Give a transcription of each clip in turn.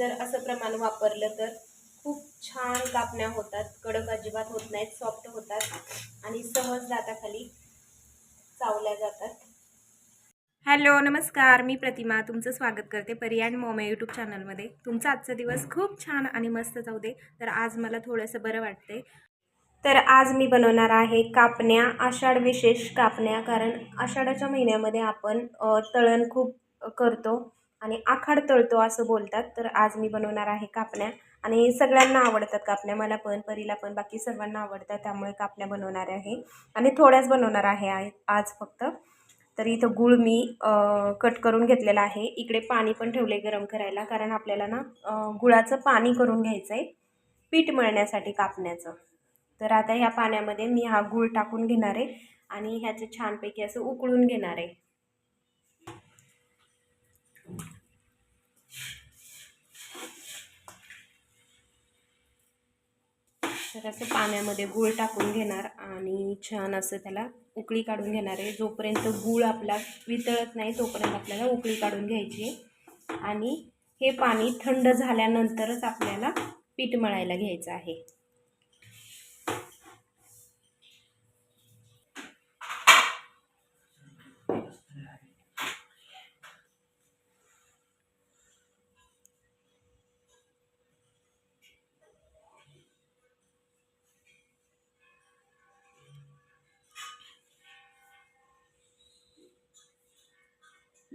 जर असं प्रमाण वापरलं तर खूप छान कापण्या होतात कडक अजिबात होत नाहीत सॉफ्ट होतात आणि सहज दाताखाली चावल्या जातात. हॅलो नमस्कार. मी प्रतिमा तुमचं स्वागत करते पर्याड मोमे यूट्यूब चॅनलमध्ये तुमचा आजचा दिवस खूप छान आणि मस्त जाऊ दे. तर आज मला थोडंसं बरं वाटते तर आज मी बनवणार आहे कापण्या आषाढ विशेष कापण्या. कारण आषाढाच्या महिन्यामध्ये आपण तळण खूप करतो. आणि आखाड तळतो असं बोलतात. तर आज मी बनवणार आहे कापण्या. आणि सगळ्यांना आवडतात कापण्या. मला पण परीला पण बाकी सर्वांना आवडतात. त्यामुळे कापण्या बनवणार आहे. आणि थोड्याच बनवणार आहे आज फक्त. तर इथं गूळ मी कट करून घेतलेला आहे. इकडे पाणी पण ठेवले गरम करायला. कारण आपल्याला ना गुळाचं पाणी करून घ्यायचं आहे पीठ मळण्यासाठी कापण्याचं. तर आता ह्या पाण्यामध्ये मी हा गूळ टाकून घेणार आहे. आणि ह्याचं छानपैकी असं उकळून घेणार आहे. तर असं पाण्यामध्ये गूळ टाकून घेणार आणि छान असं त्याला उकळी काढून घेणार आहे. जोपर्यंत गूळ आपला वितळत नाही तोपर्यंत आपल्याला उकळी काढून घ्यायची आहे. आणि हे पाणी थंड झाल्यानंतरच आपल्याला पीठ मळायला घ्यायचं आहे.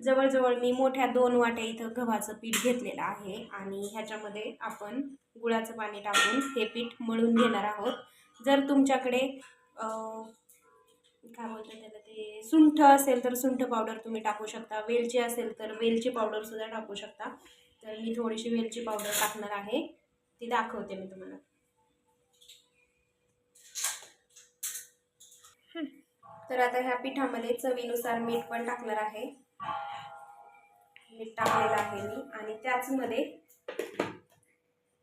जवळजवळ मी मोठ्या दोन वाट्या इथं गव्हाचं पीठ घेतलेलं आहे आणि ह्याच्यामध्ये आपण गुळाचं पाणी टाकून हे पीठ मळून घेणार आहोत. जर तुमच्याकडे काय बोलतात त्याला ते सुंठ असेल तर सुंठ पावडर तुम्ही टाकू शकता. वेलची असेल तर वेलची पावडरसुद्धा टाकू शकता. तर मी थोडीशी वेलची पावडर टाकणार आहे. ती दाखवते मी तुम्हाला. तर आता ह्या पिठामध्ये चवीनुसार मीठ पण टाकणार आहे. मीठ टाकलेलं आहे मी आणि त्याचमध्ये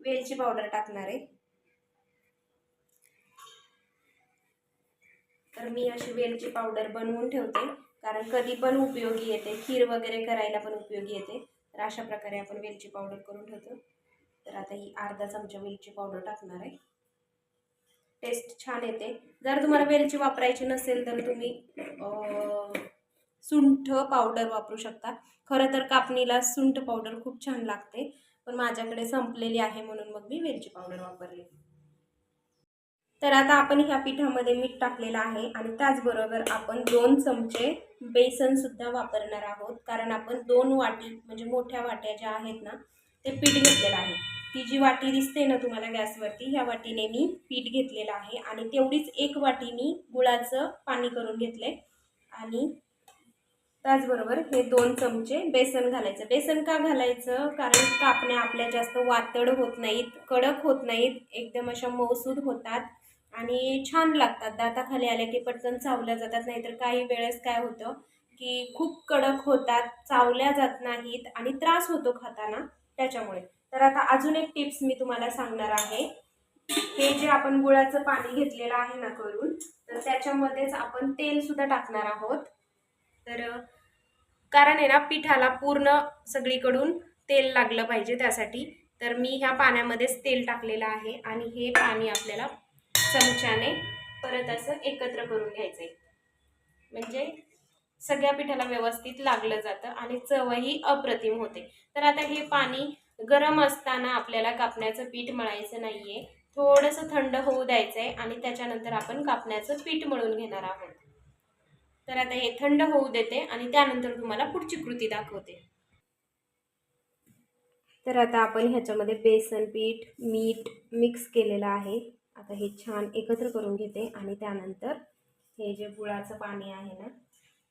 वेलची पावडर टाकणार आहे. तर मी अशी वेलची पावडर बनवून ठेवते कारण कधी पण उपयोगी येते. खीर वगैरे करायला पण उपयोगी येते. तर अशा प्रकारे आपण वेलची पावडर करून ठेवतो. तर आता ही अर्धा चमचा वेलची पावडर टाकणार आहे. टेस्ट छान येते. जर तुम्हाला वेलची वापरायची नसेल तर तुम्ही सुंठ पावडर वापरू शकता. खरं तर कापणीला सुंठ पावडर खूप छान लागते. पण माझ्याकडे संपलेली आहे म्हणून मग मी वेलची पावडर वापरली. तर आता आपण ह्या पिठामध्ये मीठ टाकलेलं आहे आणि त्याचबरोबर आपण दोन चमचे बेसनसुद्धा वापरणार आहोत. कारण आपण दोन वाटी म्हणजे मोठ्या वाट्या ज्या आहेत ना ते पीठ घेतलेलं आहे. ती जी वाटी दिसते ना तुम्हाला गॅसवरती ह्या वाटीने मी पीठ घेतलेलं आहे आणि तेवढीच एक वाटी मी गुळाचं पाणी करून घेतले आणि त्याचबरोबर हे दोन चमचे बेसन घालायचं. बेसन का घालायचं? कारण कापण्या आपल्या जास्त वातड होत नाहीत कडक होत नाहीत एकदम अशा मौसूद होतात आणि छान लागतात. दाताखाली आल्या की पटकन चावल्या जातात नाहीतर काही वेळेस काय होतं की खूप कडक होतात चावल्या जात नाहीत आणि त्रास होतो खाताना त्याच्यामुळे. तर आता अजून एक टिप्स मी तुम्हाला सांगणार आहे. हे जे आपण गुळाचं पाणी घेतलेलं आहे ना करून तर त्याच्यामध्येच आपण तेलसुद्धा टाकणार आहोत. तर कारण आहे ना पिठाला पूर्ण सगळीकडून तेल लागलं पाहिजे त्यासाठी. तर मी ह्या पाण्यामध्येच तेल टाकलेलं आहे आणि हे पाणी आपल्याला चमच्याने परत असं एकत्र करून घ्यायचं आहे म्हणजे सगळ्या पिठाला व्यवस्थित लागलं जातं आणि चवही अप्रतिम होते. तर आता हे पाणी गरम असताना आपल्याला कापण्याचं पीठ मळायचं नाही आहे थोडंसं थंड होऊ द्यायचं आहे आणि त्याच्यानंतर आपण कापण्याचं पीठ मळून घेणार आहोत. तर आता हे थंड होऊ देते आणि त्यानंतर तुम्हाला पुढची कृती दाखवते. तर आता आपण ह्याच्यामध्ये बेसन पीठ मीठ मिक्स केलेलं आहे. आता हे छान एकत्र करून घेते आणि त्यानंतर हे जे गुळाचं पाणी आहे ना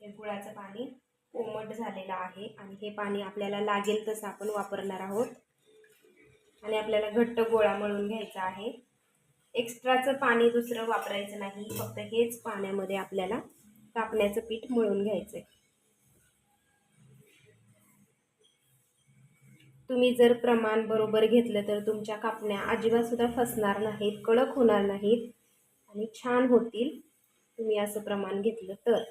हे गुळाचं पाणी कोमट झालेलं आहे आणि हे पाणी आपल्याला लागेल तसं आपण वापरणार आहोत. आणि आपल्याला घट्ट गोळा मळून घ्यायचा आहे. एक्स्ट्राचं पाणी दुसरं वापरायचं नाही. फक्त हेच पाण्यामध्ये आपल्याला कापण्याचं पीठ मळून घ्यायचं आहे तुम्ही जर प्रमाण बरोबर घेतलं तर तुमच्या कापण्या अजिबात सुद्धा फसणार नाहीत कडक होणार नाहीत आणि छान होतील. तुम्ही असं प्रमाण घेतलं तर.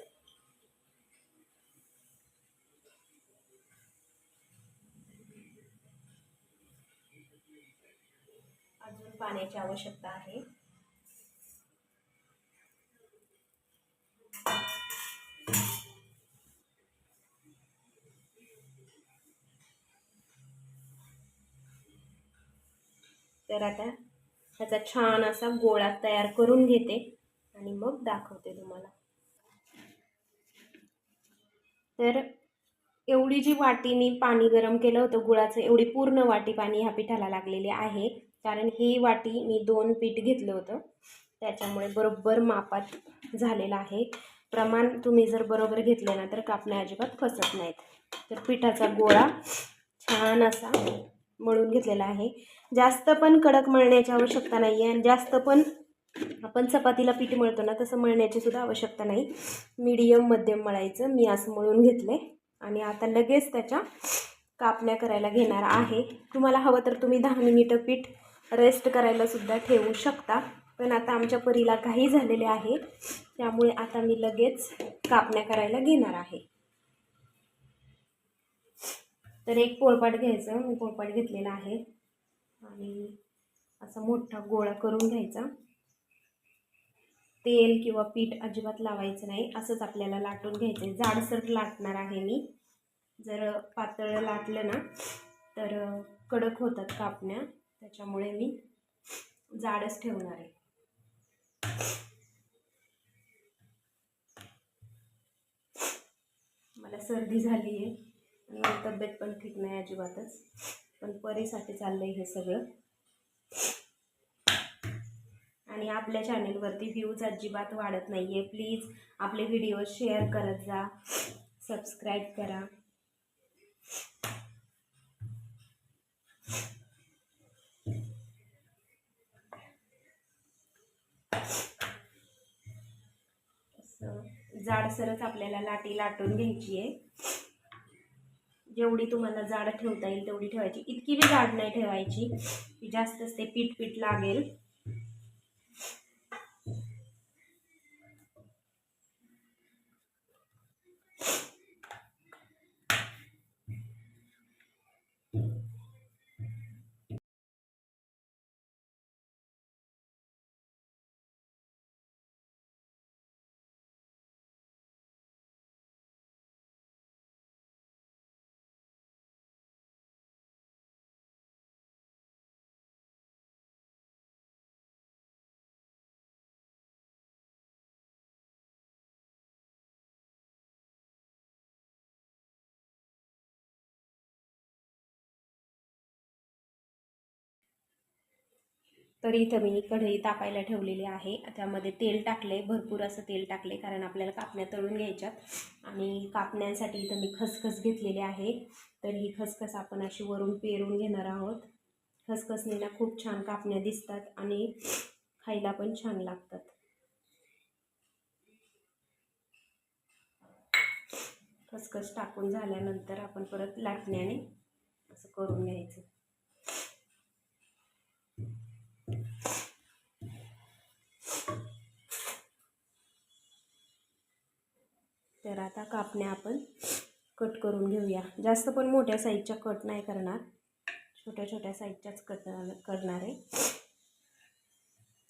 पाण्याची आवश्यकता आहे. तर आता ह्याचा छान असा गोळा तयार करून घेते आणि मग दाखवते तुम्हाला. तर एवढी जी वाटी मी पाणी गरम केलं होतं गुळाचं एवढी पूर्ण वाटी पाणी ह्या पिठाला लागलेली आहे. कारण ही वाटी मी दोन पीठ घेतलं होतं. त्याच्यामुळे बरोबर मापात झालेलं आहे. प्रमाण तुम्ही जर बरोबर घेतले ना तर कापण्या अजिबात फसत नाहीत. तर पिठाचा गोळा छान असा मळून घेतलेला आहे. जास्त पण कडक मळण्याची आवश्यकता नाही आहे आणि जास्त पण आपण चपातीला पीठ मळतो ना तसं मळण्याची सुद्धा आवश्यकता नाही. मीडियम मध्यम मळायचं. मी असं मळून घेतलं आणि आता लगेच त्याच्या कापण्या करायला घेणार आहे. तुम्हाला हवं तर तुम्ही दहा मिनिटं पीठ रेस्ट करायलासुद्धा ठेवू शकता. पण आता आमच्या परीला काही झालेले आहे. त्यामुळे आता मी लगेच कापण्या करायला घेणार आहे. तर एक पोळपाट घ्यायचं. मी पोळपाट घेतलेला आहे. आणि असा मोठा गोळा करून घ्यायचा. तेल किंवा पीठ अजिबात लावायचं नाही. असंच आपल्याला लाटून घ्यायचं आहे जाडसर लाटणार आहे मी. जर पातळ लाटलं ना तर कडक होतात कापण्या. त्याच्यामुळे मी जाडच ठेवणार आहे. मला सर्दी झाली आहे. आणि तब्येत पण ठीक नाही अजिबातच. पण परीसाठी चाललं आहे हे सगळं. आणि आपल्या चॅनेलवरती व्ह्यूज अजिबात वाढत नाही आहे प्लीज आपले व्हिडिओ शेअर करत जा. सबस्क्राईब करा. जाडसरच आपल्याला लाटी लाटून घ्यायची आहे. जेवढी तुम्हाला जाड ठेवता येईल तेवढी ठेवायची. इतकी बी जाड नाही ठेवायची. जास्तच ते पीठ पीठ लागेल. तर इथं मी कढई तापायला ठेवलेली आहे. त्यामध्ये तेल टाकले भरपूर असं तेल टाकले कारण आपल्याला कापण्या तळून घ्यायच्यात. आणि कापण्यांसाठी इथं मी खसखस घेतलेली आहे. तर ही खसखस आपण अशी वरून पेरून घेणार आहोत. खसखसने ना खूप छान कापण्या दिसतात आणि खायला पण छान लागतात. खसखस टाकून झाल्यानंतर आपण परत लाटण्याने असं करून घ्यायचं. तर आता कापण्या आपण कट करून घेऊया. जास्त पण मोठ्या साईजच्या कट नाही करणार. छोट्या छोट्या साईजच्याच कट करणार आहे.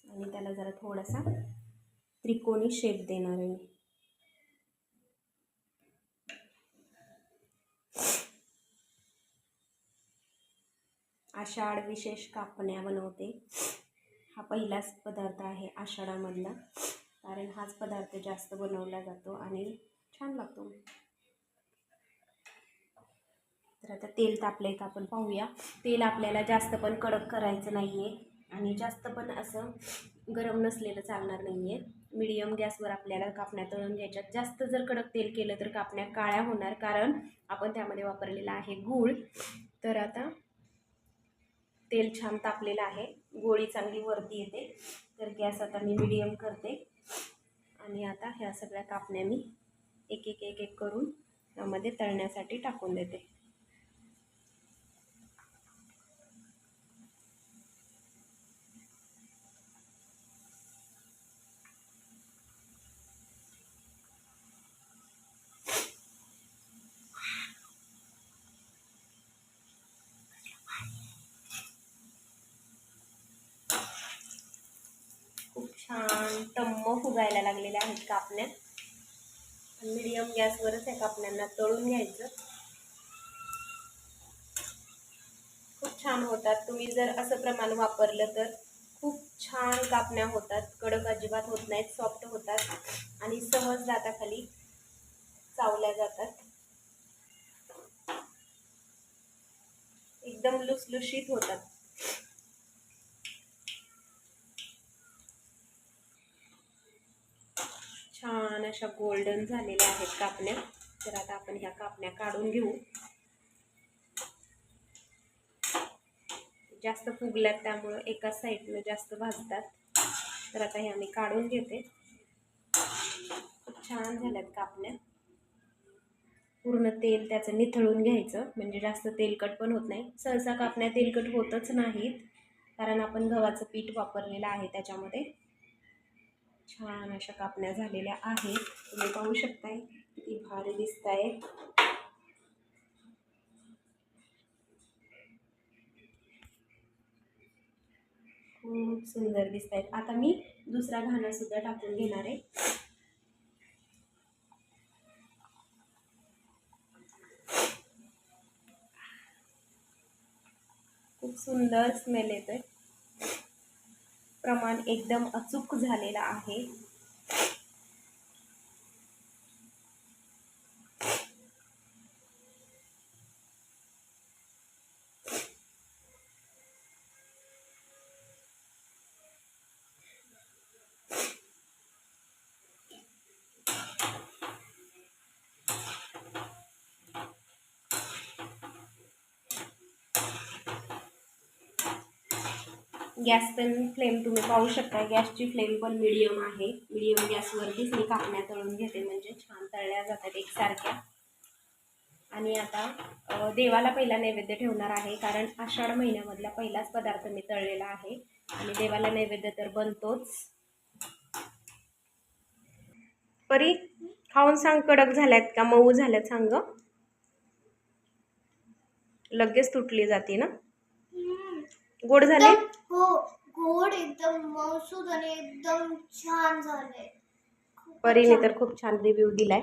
आणि त्याला जरा थोडासा त्रिकोणी शेप देणार आहे मी. आषाढ विशेष कापण्या बनवते. हा पहिलाच पदार्थ आहे आषाढामधला. कारण हाच पदार्थ जास्त बनवला जातो आणि छान लागतो. तर आता तेल तापलं का आपण पाहूया. तेल आपल्याला जास्त पण कडक करायचं नाही आहे आणि जास्त पण असं गरम नसलेलं चालणार नाही आहे मिडियम गॅसवर आपल्याला कापण्या तळून घ्यायच्यात. जास्त जर कडक तेल केलं तर कापण्या काळ्या होणार कारण आपण त्यामध्ये वापरलेला आहे गूळ. तर आता तेल छान तापलेलं आहे. गोळी चांगली वरती येते. तर गॅस आता मी मिडियम करते. आणि आता ह्या सगळ्या कापण्या मी एक एक एक एक करून यामध्ये तळण्यासाठी टाकून देते. खूप छान टम्म फुगायला लागलेले आहेत कापण्यात. मीडियम गॅसवरच ह्या कापण्यांना तळून घ्यायचं. खूप छान होतात. तुम्ही जर असं प्रमाण वापरलं तर खूप छान कापण्या होतात. कडक अजिबात होत नाहीत सॉफ्ट होतात आणि सहज दाताखाली चावल्या जातात. एकदम लुसलुशीत होतात. छान अशा गोल्डन झालेल्या आहेत कापण्या. तर आता आपण ह्या कापण्या काढून घेऊ. जास्त फुगल्यात त्यामुळं एकाच साईडनं जास्त भाजतात. तर आता ह्या आम्ही काढून घेते. खूप छान झाल्यात कापण्या. पूर्ण तेल त्याचं निथळून घ्यायचं. म्हणजे जास्त तेलकट पण होत नाही. सहसा कापण्या तेलकट होतच नाहीत. कारण आपण गव्हाचं पीठ वापरलेलं आहे त्याच्यामध्ये. छान अशा कापण्या झालेल्या आहेत. तुम्ही पाहू शकताय किती भारी दिसत आहेत खूप सुंदर दिसत आहेत आता मी दुसरा घाणा सुद्धा टाकून घेणार आहे. खूप सुंदर स्मेल येतोय. प्रमाण एकदम अचूक झालेलं आहे. गॅस पण फ्लेम तुम्ही पाहू शकता. गॅसची फ्लेम पण मिडियम आहे. मिडियम गॅसवरतीच मी कापण्या तळून घेते. म्हणजे छान तळल्या जातात एकसारख्या. आणि आता देवाला पहिला नैवेद्य ठेवणार आहे. कारण आषाढ महिन्यामधला पहिलाच पदार्थ मी तळलेला आहे. आणि देवाला नैवेद्य तर बनतोच. परी खाऊन सांग कडक झाल्यात का मऊ झाल्यात सांग लगेच तुटली जाते ना? गोड झाले? हो गोड एकदम मौसूद आणि एकदम छान झाले. परीने तर खूप छान रिव्ह्यू दिलाय.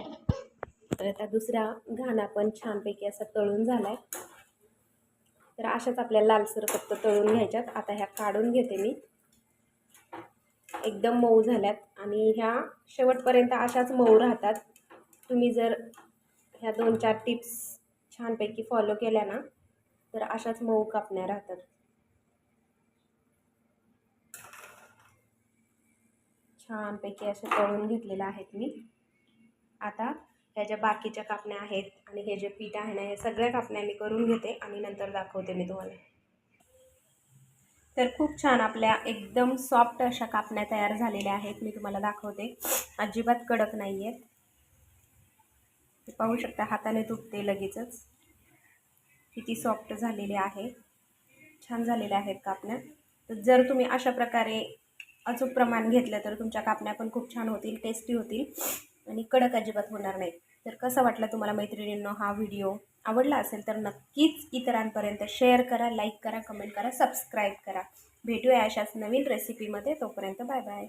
तर आता दुसरा घाणा पण छानपैकी असा तळून झालाय. तर अशाच आपल्या लालसर फक्त तळून घ्यायच्यात. आता ह्या काढून घेते मी. एकदम मऊ झाल्यात. आणि ह्या शेवटपर्यंत अशाच मऊ राहतात. तुम्ही जर ह्या दोन चार टिप्स छानपैकी फॉलो केल्या ना तर अशाच मऊ कापण्या राहतात. छानपैकी असे तळून घेतलेलं आहेत मी. आता ह्या ज्या बाकीच्या कापण्या आहेत आणि हे जे पीठ आहे ना हे सगळ्या कापण्या मी करून घेते आणि नंतर दाखवते मी तुम्हाला. तर खूप छान आपल्या एकदम सॉफ्ट अशा कापण्या तयार झालेल्या आहेत. मी तुम्हाला दाखवते. अजिबात कडक नाही आहेत ते पाहू शकता हाताने तुटते लगेचच. किती सॉफ्ट झालेले आहे. छान झालेल्या आहेत कापण्या. तर जर तुम्ही अशा प्रकारे अचूक प्रमाण घेतलं तर तुमच्या कापण्या पण खूप छान होतील टेस्टी होतील आणि कडक अजिबात होणार नाहीत. तर कसं वाटलं तुम्हाला मैत्रिणींनो हा व्हिडिओ आवडला असेल तर नक्कीच इतरांपर्यंत शेअर करा लाईक करा कमेंट करा सबस्क्राईब करा. भेटूया अशाच नवीन रेसिपीमध्ये तोपर्यंत बाय बाय